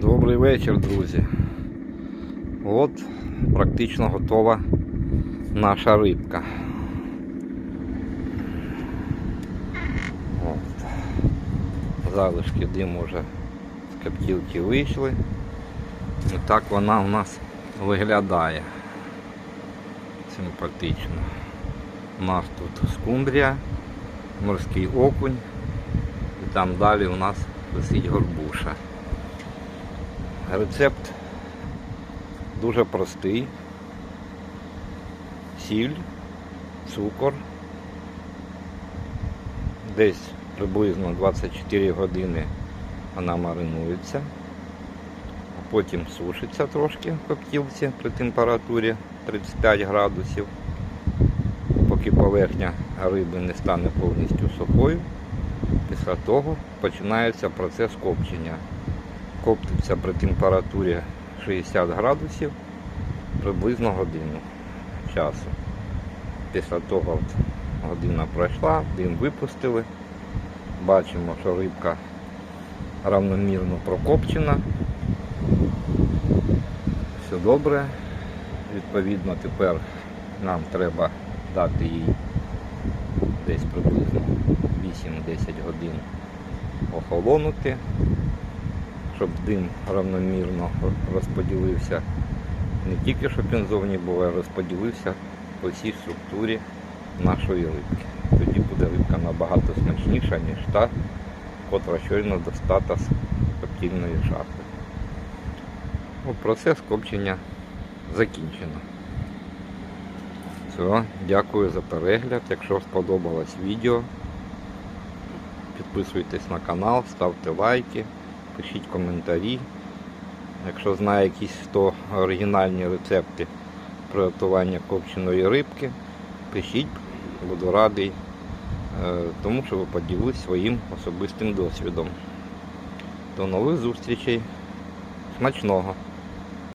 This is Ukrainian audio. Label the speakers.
Speaker 1: Добрий вечір, друзі. От практично готова наша рибка. От. Залишки диму вже з коптілки вийшли. І так вона у нас виглядає. Симпатично. У нас тут скумбрія, морський окунь. І там далі у нас висить горбуша. Рецепт дуже простий. Сіль, цукор. Десь приблизно 24 години вона маринується, а потім сушиться трошки в коптілці при температурі 35 градусів, поки поверхня риби не стане повністю сухою. Після того починається процес копчення коптиться при температурі 60 градусів приблизно годину часу. Після того от година пройшла, дим випустили. Бачимо, що рибка равномірно прокопчена. Все добре. Відповідно, тепер нам треба дати їй десь приблизно 8-10 годин охолонути щоб дим равномірно розподілився. Не тільки щоб він зовні був, а розподілився по всій структурі нашої рибки. Тоді буде рибка набагато смачніша, ніж та, котра щойно достата з коптільної шахти. О, Процес копчення закінчено. Все, дякую за перегляд. Якщо сподобалось відео, підписуйтесь на канал, ставте лайки пишіть коментарі. Якщо знає якісь хто оригінальні рецепти приготування копченої рибки, пишіть, буду радий, е, тому що ви поділитесь своїм особистим досвідом. До нових зустрічей. Смачного!